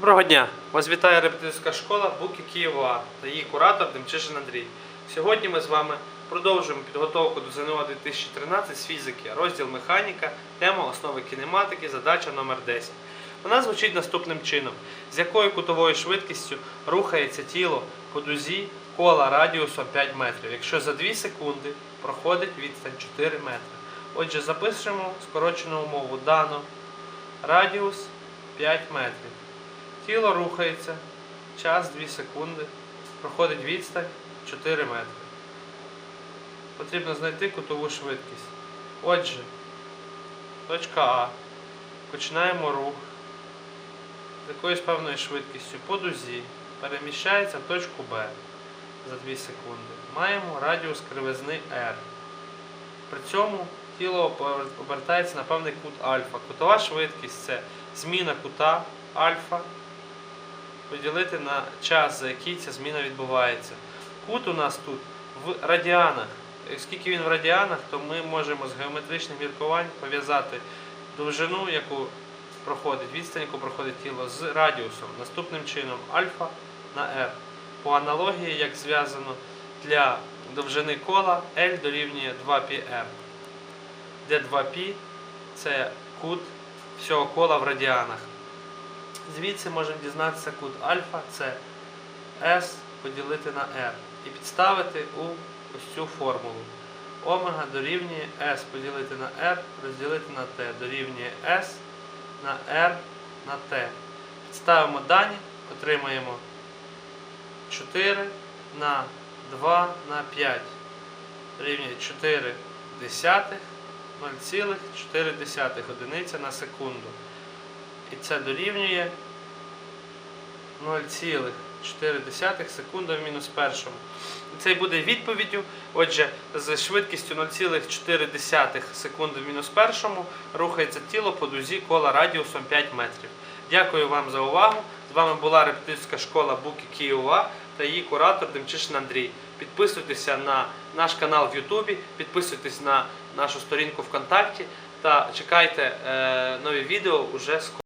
Доброго дня! Вас вітає репетиторська школа Буки Києва та її куратор Демчишин Андрій. Сьогодні ми з вами продовжуємо підготовку до ЗНО 2013 з фізики, розділ механіка, тема основи кінематики, задача номер 10. Вона звучить наступним чином: з якою кутовою швидкістю рухається тіло по дузі кола радіусом 5 метрів, якщо за 2 секунди проходить відстань 4 метри. Отже, запишемо скорочену умову дано радіус 5 метрів. Тіло рухається, час 2 секунди, проходить відстань 4 метри. Потрібно знайти кутову швидкість. Отже, точка А. Починаємо рух з якоюсь певною швидкістю по дузі, переміщається в точку Б за 2 секунди. Маємо радіус кривизни R. При цьому тіло обертається на певний кут альфа. Кутова швидкість це зміна кута альфа поділити на час, за який ця зміна відбувається. Кут у нас тут в радіанах. Оскільки він в радіанах, то ми можемо з геометричних міркувань пов'язати довжину, яку проходить, відстань, яку проходить тіло, з радіусом. Наступним чином альфа на r. По аналогії, як зв'язано для довжини кола L дорівнює 2πr, де 2π це кут всього кола в радіанах. Звідси можемо дізнатися кут альфа це S поділити на R і підставити у ось цю формулу. Омега дорівнює S поділити на R розділити на T дорівнює S на R на T. Підставимо дані, отримаємо 4 на 2 на 5 рівня 4 десятих 0,4 одиниця на секунду. І це дорівнює 0,4 секунди в мінус першому. І це буде відповіддю. Отже, з швидкістю 0,4 секунди в мінус першому рухається тіло по дузі кола радіусом 5 метрів. Дякую вам за увагу. З вами була репетиторська школа Буки Києва та її куратор Демчишин Андрій. Підписуйтеся на наш канал в Ютубі, підписуйтесь на нашу сторінку ВКонтакті та чекайте е, нові відео уже скоро.